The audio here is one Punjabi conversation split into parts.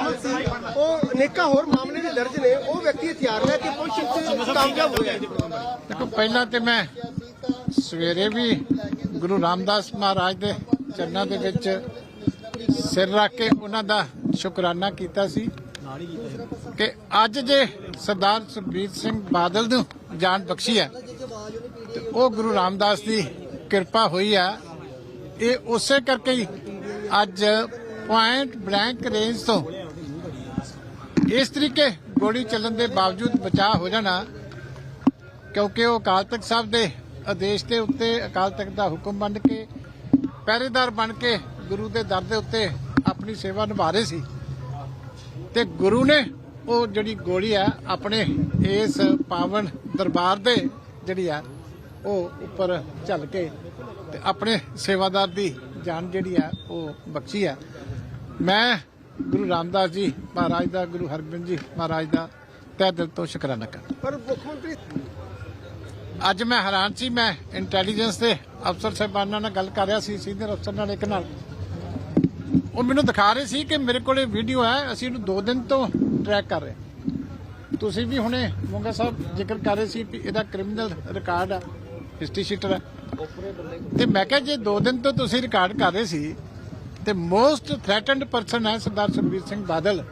ਬਰਾਮਦ ਸੀ। ਉਹ ਅਨੇਕਾਂ ਹੋਰ ਮਾਮਲੇ ਵੀ ਦਰਜ ਨੇ। ਉਹ ਵਿਅਕਤੀ ਹਥਿਆਰ ਲੈ ਕੇ ਪੁਲਿਸ ਵਿੱਚ ਕਾਮਯਾਬ ਹੋਇਆ ਦੇਖੋ, ਪਹਿਲਾਂ ਤੇ ਮੈਂ ਸਵੇਰੇ ਵੀ ਗੁਰੂ ਰਾਮਦਾਸ ਮਹਾਰਾਜ ਦੇ ਚਰਨਾਂ ਦੇ ਵਿੱਚ ਸਿਰ ਰੱਖ ਕੇ ਉਹਨਾਂ ਦਾ ਸ਼ੁਕਰਾਨਾ ਕੀਤਾ ਸੀ ਕਿ ਅੱਜ ਜੇ ਸਰਦਾਰ ਸੁਖਬੀਰ ਸਿੰਘ ਬਾਦਲ ਨੂੰ ਜਾਨ ਬਖਸ਼ੀ ਹੈ ਉਹ ਗੁਰੂ ਰਾਮਦਾਸ ਦੀ ਕਿਰਪਾ ਹੋਈ ਆ ਇਹ ਉਸੇ ਕਰਕੇ ਹੀ ਅੱਜ ਪੁਆਇੰਟ ਬਲੈਂਕ ਰੇਂਜ ਤੋਂ ਇਸ ਤਰੀਕੇ ਗੋਲੀ ਚੱਲਣ ਦੇ ਬਾਵਜੂਦ ਬਚਾਅ ਹੋ ਜਾਣਾ, ਕਿਉਂਕਿ ਉਹ ਅਕਾਲ ਤਖਤ ਸਾਹਿਬ ਦੇ ਆਦੇਸ਼ ਦੇ ਉੱਤੇ ਅਕਾਲ ਤਖਤ ਦਾ ਹੁਕਮ ਬਣ ਕੇ, ਪਹਿਰੇਦਾਰ ਬਣ ਕੇ ਗੁਰੂ ਦੇ ਦਰ ਦੇ ਉੱਤੇ ਆਪਣੀ ਸੇਵਾ ਨਿਭਾ ਰਹੇ ਸੀ। ਤੇ ਗੁਰੂ ਨੇ ਉਹ ਜਿਹੜੀ ਗੋਲੀ ਆ, ਆਪਣੇ ਇਸ ਪਾਵਨ ਦਰਬਾਰ ਦੇ ਜਿਹੜੀ ਆ, ਉਹ ਉੱਪਰ ਝੱਲ ਕੇ ਤੇ ਆਪਣੇ ਸੇਵਾਦਾਰ ਦੀ ਜਾਨ ਜਿਹੜੀ ਆ, ਉਹ ਬਖਸ਼ੀ ਆ। ਮੈਂ ਗੁਰੂ ਰਾਮਦਾਸ ਜੀ ਮਹਾਰਾਜ ਦਾ ਗੁਰੂ ਹਰਗੋਬਿੰਦ ਜੀ ਮਹਾਰਾਜ ਦਾ ਤਹਿ ਦਿਲ ਤੋਂ ਸ਼ੁਕਰਾਨਾ ਕਰਦਾ। ਪਰ ਮੁੱਖ ਮੰਤਰੀ ਅੱਜ ਮੈਂ ਹੈਰਾਨ ਸੀ ਮੈਂ ਇੰਟੈਲੀਜੈਂਸ ਦੇ ਅਫਸਰ ਸਾਹਿਬਾਨਾਂ ਨਾਲ ਗੱਲ ਕਰ ਰਿਹਾ ਸੀ ਸੀਨੀਅਰ ਅਫਸਰ ਨਾਲ ਇੱਕ ਨਾਲ। ਉਹ ਮੈਨੂੰ ਦਿਖਾ ਰਹੇ ਸੀ ਕਿ ਮੇਰੇ ਕੋਲੇ ਵੀਡੀਓ ਹੈ ਅਸੀਂ ਇਹਨੂੰ 2 ਦਿਨ ਤੋਂ ਟਰੈਕ ਕਰ ਰਹੇ ਹਾਂ। ਤੁਸੀਂ ਵੀ ਹੁਣੇ ਮੋਂਗਾ ਸਾਹਿਬ ਜ਼ਿਕਰ ਕਰ ਰਹੇ ਸੀ ਕਿ ਇਹਦਾ ਕ੍ਰਿਮੀਨਲ ਰਿਕਾਰਡ ਆ ਹਿਸਟਰੀ ਸ਼ੀਟਰ ਹੈ ਤੇ ਮੈਂ ਕਿਹਾ ਜੇ 2 ਦਿਨ ਤੋਂ ਤੁਸੀਂ ਰਿਕਾਰਡ ਕਰ ਰਹੇ ਸੀ ਤੇ ਮੋਸਟ ਥ੍ਰੈਟਨਡ ਪਰਸਨ ਹੈ ਸਰਦਾਰ ਸੁਖਬੀਰ ਸਿੰਘ ਬਾਦਲ।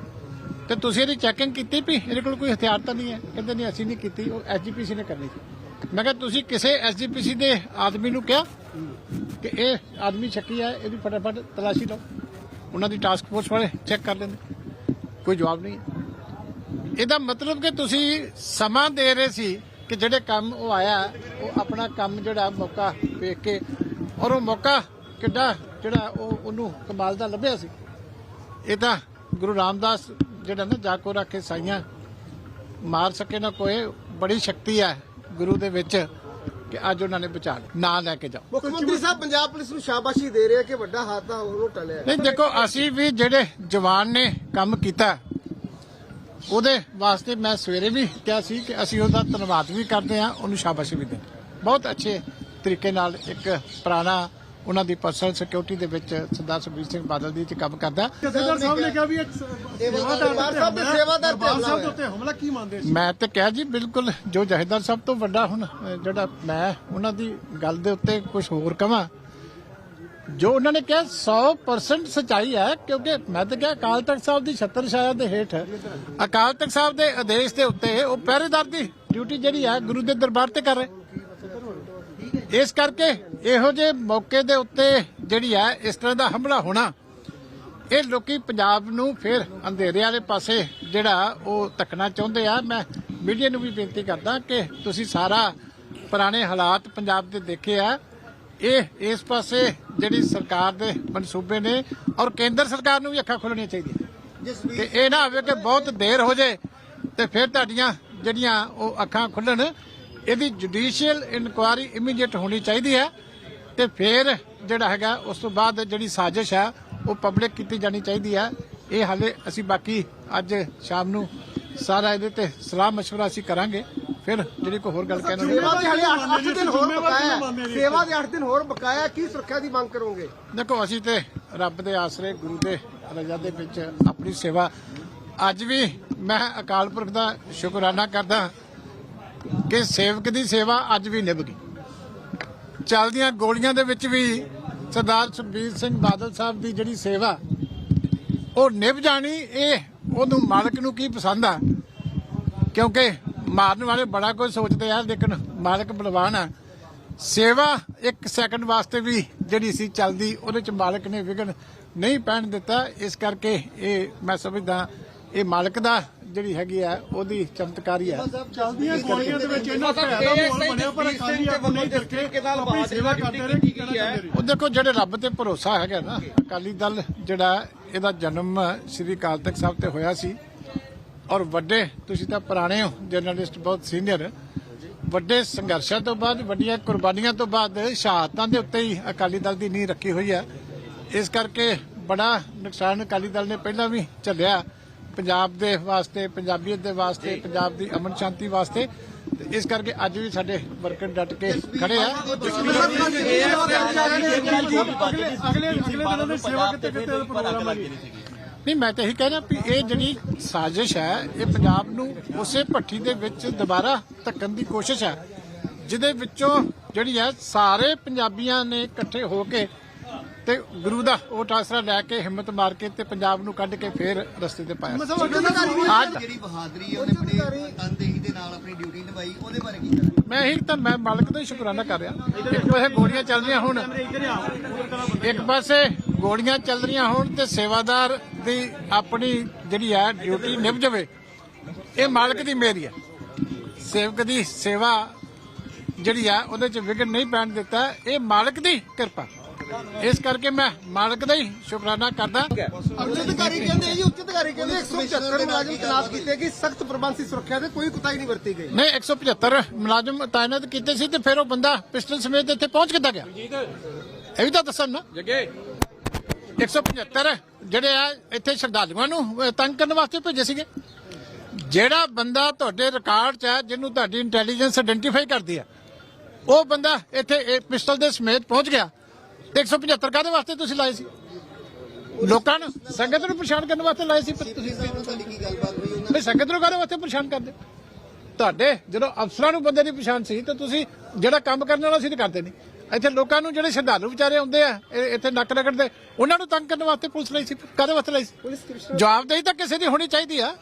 ਤੇ ਤੁਸੀਂ ਇਹਦੀ ਚੈਕਿੰਗ ਕੀਤੀ ਵੀ ਇਹਦੇ ਕੋਲ ਕੋਈ ਹਥਿਆਰ ਤਾਂ ਨਹੀਂ ਹੈ? ਕਹਿੰਦੇ ਨਹੀਂ, ਅਸੀਂ ਨਹੀਂ ਕੀਤੀ, ਉਹ ਐਸਜੀਪੀਸੀ ਨੇ ਕਰਨੀ ਸੀ। ਮੈਂ ਕਿਹਾ, ਤੁਸੀਂ ਕਿਸੇ ਐਸਜੀਪੀਸੀ ਦੇ ਆਦਮੀ ਨੂੰ ਕਿਹਾ ਕਿ ਇਹ ਆਦਮੀ ਸ਼ੱਕੀ ਹੈ, ਇਹਦੀ ਫਟਾਫਟ ਤਲਾਸ਼ੀ ਲਓ। ਉਹਨਾਂ ਦੀ ਟਾਸਕ ਫੋਰਸ ਵਾਲੇ ਚੈੱਕ ਕਰ ਲੈਂਦੇ। ਕੋਈ ਜਵਾਬ ਨਹੀਂ। ਇਹਦਾ ਮਤਲਬ ਕਿ ਤੁਸੀਂ ਸਮਾਂ ਦੇ ਰਹੇ ਸੀ ਕਿ ਜਿਹੜੇ ਕੰਮ ਉਹ ਆਇਆ, ਉਹ ਆਪਣਾ ਕੰਮ ਜਿਹੜਾ ਮੌਕਾ ਵੇਖ ਕੇ, ਔਰ ਉਹ ਮੌਕਾ ਕਿੱਡਾ ਜਿਹੜਾ ਉਹ ਉਹਨੂੰ ਕਮਾਲ ਦਾ ਲੱਭਿਆ ਸੀ। ਇਹ ਤਾਂ ਗੁਰੂ ਰਾਮਦਾਸ ਜਿਹੜਾ ਨਾ ਰੱਖ ਕੇ ਸਾਈਆਂ ਮਾਰ ਸਕੇ ਨਾ ਕੋਈ ਬੜੀ ਸ਼ਕਤੀ ਹੈ ਗੁਰੂ ਦੇ ਵਿੱਚ ਕਿ ਅੱਜ ਉਹਨਾਂ ਨੇ ਬਚਾ ਲਿਆ। ਨਾ ਲੈ ਕੇ ਜਾਓ। ਮੁੱਖ ਮੰਤਰੀ ਸਾਹਿਬ ਪੰਜਾਬ ਪੁਲਿਸ ਨੂੰ ਸ਼ਾਬਾਸ਼ੀ ਦੇ ਰਹੇ ਕਿ ਵੱਡਾ ਹਾਦਸਾ ਉਹਨੂੰ ਟਲਿਆ। ਨਹੀਂ ਦੇਖੋ ਅਸੀਂ ਵੀ ਜਿਹੜੇ ਜਵਾਨ ਨੇ ਕੰਮ ਕੀਤਾ ਉਹਦੇ ਵਾਸਤੇ ਮੈਂ ਸਵੇਰੇ ਵੀ ਕਿਹਾ ਸੀ ਕਿ ਅਸੀਂ ਉਹਦਾ ਧੰਨਵਾਦ ਵੀ ਕਰਦੇ ਹਾਂ ਉਹਨੂੰ ਸ਼ਾਬਾਸ਼ ਵੀ ਦਿੰਦੇ। ਬਹੁਤ ਅੱਛੇ ਤਰੀਕੇ ਨਾਲ ਇੱਕ ਪੁਰਾਣਾ ਉਹਨਾਂ ਦੀ ਪਰਸਨਲ ਸਿਕਿਉਰਿਟੀ ਦੇ ਵਿੱਚ ਸਰਦਾਰ ਸੁਖਬੀਰ ਸਿੰਘ ਬਾਦਲ ਦੀ ਚ ਕੰਮ ਕਰਦਾ। ਜਥੇਦਾਰ ਸਾਹਿਬ ਨੇ ਕਿਹਾ ਵੀ ਇੱਕ ਦਰਬਾਰ ਸਾਹਿਬ ਦੇ ਸੇਵਾਦਾਰ ਤੇ ਦਰਬਾਰ ਹਮਲਾ ਸਾਹਿਬ ਦੇ ਹੋਇਆ। ਉੱਤੇ ਹਮਲਾ ਕੀ ਮੰਨਦੇ ਸੀ? ਮੈਂ ਤੇ ਕਿਹਾ ਜੀ ਬਿਲਕੁਲ ਜੋ ਜਹੇਦਾਰ ਸਭ ਤੋਂ ਵੱਡਾ ਹੁਣ ਜਿਹੜਾ ਮੈਂ ਉਹਨਾਂ ਦੀ ਗੱਲ ਦੇ ਉੱਤੇ ਕੁਝ ਹੋਰ ਕਵਾਂ। ਜੋ ਉਹਨਾਂ ਨੇ ਕਿਹਾ 100% ਸਚਾਈ ਹੈ ਕਿਉਂਕਿ ਮੈਂ ਤਾਂ ਕਿਹਾ ਅਕਾਲ ਤਖਤ ਸਾਹਿਬ ਦੀ ਛੱਤਰ ਛਾਇਆ ਦੇ ਹੇਠ ਅਕਾਲ ਤਖਤ ਸਾਹਿਬ ਦੇ ਆਦੇਸ਼ ਦੇ ਉੱਤੇ ਉਹ ਪਹਿਰੇਦਾਰ ਦੀ ਡਿਊਟੀ ਜਿਹੜੀ ਹੈ ਗੁਰੂ ਦੇ ਦਰਬਾਰ ਤੇ ਕਰ ਰਹੇ। ਇਸ ਕਰਕੇ ਇਹੋ ਜਿਹੇ ਮੌਕੇ ਦੇ ਉੱਤੇ ਜਿਹੜੀ ਹੈ ਇਸ ਤਰ੍ਹਾਂ ਦਾ ਹਮਲਾ ਹੋਣਾ ਇਹ ਲੋਕੀ ਪੰਜਾਬ ਨੂੰ ਫਿਰ ਅੰਧੇਰੇ ਵਾਲੇ ਪਾਸੇ ਜਿਹੜਾ ਉਹ ਤੱਕਣਾ ਚਾਹੁੰਦੇ ਆ। ਮੈਂ ਮੀਡੀਆ ਨੂੰ ਵੀ ਬੇਨਤੀ ਕਰਦਾ ਕਿ ਤੁਸੀਂ ਸਾਰਾ ਪੁਰਾਣੇ ਹਾਲਾਤ ਪੰਜਾਬ ਦੇ ਦੇਖੇ ਆ। ਇਹ ਇਸ ਪਾਸੇ ਜਿਹੜੀ ਸਰਕਾਰ ਦੇ ਮਨਸੂਬੇ ਨੇ ਔਰ ਕੇਂਦਰ ਸਰਕਾਰ ਨੂੰ ਵੀ ਅੱਖਾਂ ਖੋਲਣੀਆਂ ਚਾਹੀਦੀਆਂ। ਤੇ ਇਹ ਨਾ ਹੋਵੇ ਕਿ ਬਹੁਤ ਦੇਰ ਹੋ ਜੇ ਤੇ ਫਿਰ ਤੁਹਾਡੀਆਂ ਜਿਹੜੀਆਂ ਉਹ ਅੱਖਾਂ ਖੁੱਲਣ ਇਹਦੀ ਜੁਡੀਸ਼ੀਅਲ ਇਨਕੁਆਇਰੀ ਇਮੀਡੀਏਟ ਹੋਣੀ ਚਾਹੀਦੀ ਹੈ ਤੇ ਫਿਰ ਜਿਹੜਾ ਹੈਗਾ ਉਸ ਤੋਂ ਬਾਅਦ ਜਿਹੜੀ ਸਾਜ਼ਿਸ਼ ਹੈ ਉਹ ਪਬਲਿਕ ਕੀਤੀ ਜਾਣੀ ਚਾਹੀਦੀ ਹੈ ਇਹ ਹਾਲੇ ਅਸੀਂ ਬਾਕੀ ਅੱਜ ਸ਼ਾਮ ਨੂੰ ਸਾਰਾ ਇਹਦੇ ਤੇ ਸਲਾਹ مشورہ ਅਸੀਂ ਕਰਾਂਗੇ ਫਿਰ ਜਿਹੜੀ ਕੋਈ ਹੋਰ ਗੱਲ ਕਹਿਣਾ ਸੇਵਾ ਦੇ ਹਲੇ 8 ਦਿਨ ਹੋਰ ਜ਼ਿੰਮੇਵਾਰੀ ਬਕਾਇਆ ਮੰਨਦੇ ਹੈ। ਨੇ। ਸੇਵਾ ਦੇ 8 ਦਿਨ ਹੋਰ ਬਕਾਇਆ ਕੀ ਸੁਰੱਖਿਆ ਦੀ ਮੰਗ ਕਰੋਗੇ ਦੇਖੋ ਅਸੀਂ ਤੇ ਰੱਬ ਦੇ ਆਸਰੇ ਗੁਰੂ ਦੇ ਰਜਾ ਦੇ ਵਿੱਚ ਆਪਣੀ ਸੇਵਾ ਅੱਜ ਵੀ ਮੈਂ ਅਕਾਲ ਪੁਰਖ ਦਾ ਸ਼ੁਕਰਾਨਾ ਕਰਦਾ ਕਿ ਸੇਵਕ ਦੀ ਸੇਵਾ ਅੱਜ ਵੀ ਨਿਭ ਗਈ। ਚੱਲਦੀਆਂ ਗੋਲੀਆਂ ਦੇ ਵਿੱਚ ਵੀ ਸਰਦਾਰ ਸੁਖਬੀਰ ਸਿੰਘ ਬਾਦਲ ਸਾਹਿਬ ਦੀ ਜਿਹੜੀ ਸੇਵਾ, ਉਹ ਨਿਭ ਜਾਣੀ, ਇਹ ਉਹਨੂੰ ਮਾਲਕ ਨੂੰ ਕੀ ਪਸੰਦ ਆ? ਕਿਉਂਕਿ ਮਾਰਨ ਵਾਲੇ ਬੜਾ ਕੁਝ ਸੋਚਦੇ ਆ, ਲੇਕਿਨ ਮਾਲਕ ਬਲਵਾਨ ਆ। ਸੇਵਾ ਇੱਕ ਸੈਕਿੰਡ ਵਾਸਤੇ ਵੀ ਜਿਹੜੀ ਸੀ ਚੱਲਦੀ, ਉਹਦੇ ਚ ਮਾਲਕ ਨੇ ਵਿਗਨ ਨਹੀਂ ਪੈਣ ਦਿੱਤਾ। ਇਸ ਕਰਕੇ ਇਹ ਮੈਂ ਸਮਝਦਾ ਇਹ ਮਾਲਕ ਦਾ ਜਿਹੜੀ ਹੈਗੀ ਆ ਉਹਦੀ ਚਮਤਕਾਰੀ ਆ। ਚੱਲਦੀਆਂ ਗੋਲੀਆਂ ਦੇ ਵਿੱਚ ਇਹਨਾਂ ਭੈ ਦਾ ਮਾਹੌਲ ਬਣਿਆ ਪਰ ਅਕਾਲੀ ਆਗੂ ਨਹੀਂ ਕਰਕੇ ਆਪਣੀ ਸੇਵਾ ਕਰਦੇ ਰਹੇ ਕੀ ਕਹਿਣਾ ਚਾਹੁੰਦੇ ਰਹੇ ਉਹ ਦੇਖੋ ਜਿਹੜੇ ਰੱਬ ਤੇ ਭਰੋਸਾ ਹੈਗਾ ਨਾ ਅਕਾਲੀ ਦਲ ਜਿਹੜਾ ਇਹਦਾ ਜਨਮ ਸ੍ਰੀ ਅਕਾਲ ਤਖਤ ਸਾਹਿਬ ਤੇ ਹੋਇਆ ਸੀ। ਔਰ ਵੱਡੇ ਤੁਸੀਂ ਤਾਂ ਪੁਰਾਣੇ ਹੋ ਜਰਨਲਿਸਟ ਬਹੁਤ ਸੀਨੀਅਰ। ਵੱਡੇ ਸੰਘਰਸ਼ਾਂ ਤੋਂ ਬਾਅਦ ਵੱਡੀਆਂ ਕੁਰਬਾਨੀਆਂ ਤੋਂ ਬਾਅਦ ਸ਼ਹਾਦਤਾਂ ਦੇ ਉੱਤੇ ਹੀ ਅਕਾਲੀ ਦਲ ਦੀ ਨੀਂਹ ਰੱਖੀ ਹੋਈ ਹੈ। ਇਸ ਕਰਕੇ ਬੜਾ ਨੁਕਸਾਨ ਅਕਾਲੀ ਦਲ ਨੇ ਪਹਿਲਾਂ ਵੀ ਝੱਲਿਆ। ਪੰਜਾਬ ਦੇ ਵਾਸਤੇ ਪੰਜਾਬੀਅਤ ਦੇ ਵਾਸਤੇ ਪੰਜਾਬ ਦੀ ਅਮਨ ਸ਼ਾਂਤੀ ਵਾਸਤੇ। ਤੇ ਇਸ ਕਰਕੇ ਅੱਜ ਵੀ ਸਾਡੇ ਵਰਕਰ ਡਟ ਕੇ ਖੜੇ ਆ। ਨਹੀਂ ਮੈਂ ਤਾਂ ਇਹੀ ਕਹਿ ਰਿਹਾ ਵੀ ਇਹ ਜਿਹੜੀ ਸਾਜ਼ਿਸ਼ ਹੈ ਇਹ ਪੰਜਾਬ ਨੂੰ ਉਸੇ ਭੱਠੀ ਦੇ ਵਿੱਚ ਦੁਬਾਰਾ ਧੱਕਣ ਦੀ ਕੋਸ਼ਿਸ਼ ਹੈ ਜਿਹਦੇ ਵਿੱਚੋਂ ਜਿਹੜੀ ਹੈ ਸਾਰੇ ਪੰਜਾਬੀਆਂ ਨੇ ਇਕੱਠੇ ਹੋ ਕੇ ਤੇ ਗੁਰੂ ਦਾ ਉਹ ਆਸਰਾ ਲੈ ਕੇ ਹਿੰਮਤ ਮਾਰ ਕੇ ਤੇ ਪੰਜਾਬ ਨੂੰ ਕੱਢ ਕੇ ਫੇਰ ਰਸਤੇ ਤੇ ਪਾਇਆ। ਅੱਜ ਜਿਹੜੀ ਬਹਾਦਰੀ ਹੈ ਉਹਨੇ ਬੜੇ ਤਨਦੇਹੀ ਦੇ ਨਾਲ ਆਪਣੀ ਡਿਊਟੀ ਨਿਭਾਈ ਉਹਦੇ ਬਾਰੇ ਕੀ ਕਹਿਣਾ? ਮੈਂ ਇਹੀ ਤਾਂ ਮੈਂ ਮਾਲਕ ਦਾ ਹੀ ਸ਼ੁਕਰਾਨਾ ਕਰ ਰਿਹਾ। ਇੱਕ ਪਾਸੇ ਗੋਲੀਆਂ ਚੱਲ ਰਹੀਆਂ ਹੁਣ ਇੱਕ ਪਾਸੇ ਗੋਲੀਆਂ ਚੱਲ ਰਹੀਆਂ ਹੁਣ ਤੇ ਸੇਵਾਦਾਰ ਦੀ ਆਪਣੀ ਜਿਹੜੀ ਹੈ ਡਿਊਟੀ ਨਿਭ ਜਾਵੇ ਇਹ ਮਾਲਕ ਦੀ ਮੇਰੀ ਹੈ ਸੇਵਕ ਦੀ ਸੇਵਾ ਜਿਹੜੀ ਆ ਉਹਦੇ ਚ ਵਿਗੜ ਨਹੀਂ ਪੈਣ ਦਿੱਤਾ ਇਹ ਮਾਲਕ ਦੀ ਕਿਰਪਾ। ਇਸ ਕਰਕੇ ਮੈਂ ਮਾਲਕ ਦਾ ਹੀ ਸ਼ੁਕਰਾਨਾ ਕਰਦਾ। ਉੱਚ ਅਧਿਕਾਰੀ ਕਹਿੰਦੇ ਜੀ ਉੱਚ ਅਧਿਕਾਰੀ ਕਹਿੰਦੇ 175 ਮੁਲਾਜ਼ਮ ਤਨਾਸ ਕੀਤੇ ਗਏ ਸਖਤ ਪ੍ਰਬੰਧ ਸੀ ਸੁਰੱਖਿਆ ਦੇ ਕੋਈ ਕੁਤਾਹੀ ਨਹੀਂ ਵਰਤੀ ਗਈ। ਨਹੀਂ 175 ਮੁਲਾਜ਼ਮ ਤਾਇਨਾਤ ਕੀਤੇ ਸੀ ਤੇ ਫਿਰ ਉਹ ਬੰਦਾ ਪਿਸਟਲ ਸਮੇਤ ਇੱਥੇ ਪਹੁੰਚ ਕਿੱਦਾਂ ਗਿਆ? ਇਹ ਵੀ ਤਾਂ ਦੱਸਣ ਨਾ। ਜੱਗੇ। 175 ਜਿਹੜੇ ਆ ਇੱਥੇ ਸ਼ਰਧਾਲੂਆਂ ਨੂੰ ਤੰਗ ਕਰਨ ਵਾਸਤੇ ਭੇਜੇ ਸੀਗੇ। ਜਿਹੜਾ ਬੰਦਾ ਤੁਹਾਡੇ ਰਿਕਾਰਡ 'ਚ ਹੈ ਜਿਹਨੂੰ ਤੁਹਾਡੀ ਇੰਟੈਲੀਜੈਂਸ ਆਇਡੈਂਟੀਫਾਈ ਕਰਦੀ ਆ ਉਹ ਬੰਦਾ ਇੱਥੇ ਇਹ ਪਿਸਟਲ ਦੇ ਸਮੇਤ ਪਹੁੰਚ ਗਿਆ। ਤੇ 175 ਕਾਦੇ ਵਾਸਤੇ ਤੁਸੀਂ ਲਾਏ ਸੀ? ਲੋਕਾਂ ਨੂੰ ਸੰਗਤ ਨੂੰ ਪਰੇਸ਼ਾਨ ਕਰਨ ਵਾਸਤੇ ਲਾਏ ਸੀ ਪਰ ਤੁਸੀਂ ਤੁਹਾਡੀ ਕੀ ਗੱਲਬਾਤ ਹੋਈ ਉਹਨਾਂ ਨਹੀਂ ਸੰਗਤ ਨੂੰ ਕਾਹਦੇ ਵਾਸਤੇ ਪਰੇਸ਼ਾਨ ਕਰਦੇ? ਤੁਹਾਡੇ ਜਦੋਂ ਅਫਸਰਾਂ ਨੂੰ ਬੰਦੇ ਦੀ ਪਛਾਣ ਸੀ ਤਾਂ ਤੁਸੀਂ ਜਿਹੜਾ ਕੰਮ ਕਰਨ ਵਾਲਾ ਸੀ ਤੇ ਕਰਦੇ ਨਹੀਂ। ਇੱਥੇ ਲੋਕਾਂ ਨੂੰ ਜਿਹੜੇ ਸ਼ਰਧਾਲੂ ਵਿਚਾਰੇ ਆਉਂਦੇ ਆ ਇੱਥੇ ਨੱਕ ਰਗੜਦੇ ਉਹਨਾਂ ਨੂੰ ਤੰਗ ਕਰਨ ਵਾਸਤੇ ਪੁਲਿਸ ਲਈ ਸੀ। ਕਾਹਦੇ ਵਾਸਤੇ ਲਈ ਸੀ? ਜਵਾਬਦੇਹੀ ਤਾਂ ਕਿਸੇ ਦੀ ਹੋਣੀ ਚਾਹੀਦੀ ਆ।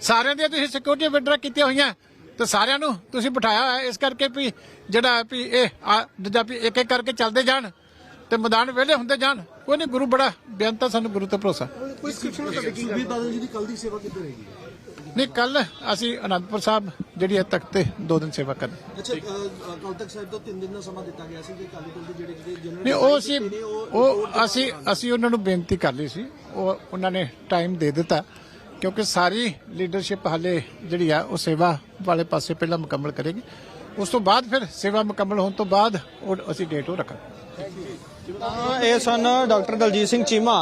ਸਾਰਿਆਂ ਦੀਆਂ ਤੁਸੀਂ ਸਿਕਿਉਰਿਟੀ ਵਿਡਰਾ ਕੀਤੀਆਂ ਹੋਈਆਂ ਤੇ ਸਾਰਿਆਂ ਨੂੰ ਤੁਸੀਂ ਬਿਠਾਇਆ ਹੋਇਆ ਇਸ ਕਰਕੇ ਵੀ ਜਿਹੜਾ ਵੀ ਇਹ ਦੂਜਾ ਵੀ ਇੱਕ ਇੱਕ ਕਰਕੇ ਚੱਲਦੇ ਜਾਣ। ਤੇ ਮੈਦਾਨ ਵਿਹਲੇ ਹੁੰਦੇ ਜਾਣ। ਕੋਈ ਨਹੀਂ ਗੁਰੂ ਬੜਾ ਬੇਅੰਤ ਸਾਨੂੰ ਗੁਰੂ ਤੇ ਭਰੋਸਾ। ਕੋਈ ਸਕਿਪਸ਼ਨ ਤੁਹਾਡੀ ਕੀ ਸੁਖਬੀਰ ਬਾਦਲ ਜੀ ਦੀ ਕੱਲ ਦੀ ਸੇਵਾ ਕਿੱਥੇ ਰਹੇਗੀ? ਨਹੀਂ ਕੱਲ ਅਸੀਂ ਅਨੰਦਪੁਰ ਸਾਹਿਬ ਜਿਹੜੀ ਹੈ ਤਖਤ ਤੇ ਦੋ ਦਿਨ ਸੇਵਾ ਕਰਨੀ। ਅੱਛਾ ਕੱਲ ਤੱਕ ਸਾਹਿਬ ਤੋਂ 3 ਦਿਨ ਦਾ ਸਮਾਂ ਦਿੱਤਾ ਗਿਆ ਸੀ ਕਿ ਕਾਲੀ ਦਲ ਦੇ ਜਿਹੜੇ ਜਿਹੜੇ ਜਨਰਲ ਨਹੀਂ ਉਹ ਅਸੀਂ ਉਹ ਅਸੀਂ ਅਸੀਂ ਉਹਨਾਂ ਨੂੰ ਬੇਨਤੀ ਕਰ ਲਈ ਸੀ। ਉਹ ਉਹਨਾਂ ਨੇ ਟਾਈਮ ਦੇ ਦਿੱਤਾ ਕਿਉਂਕਿ ਸਾਰੀ ਲੀਡਰਸ਼ਿਪ ਹਾਲੇ ਜਿਹੜੀ ਆ ਉਹ ਸੇਵਾ ਵਾਲੇ ਪਾਸੇ ਪਹਿਲਾਂ ਮੁਕੰਮਲ ਕਰੇਗੀ। ਉਸ ਤੋਂ ਬਾਅਦ ਫਿਰ ਸੇਵਾ ਮੁਕੰਮਲ ਹੋਣ ਤੋਂ ਬਾਅਦ ਉਹ ਅਸੀਂ ਡੇਟ ਉਹ ਰੱਖਾਂਗੇ। ਇਹ ਸਨ ਡਾਕਟਰ ਦਲਜੀਤ ਸਿੰਘ ਚੀਮਾ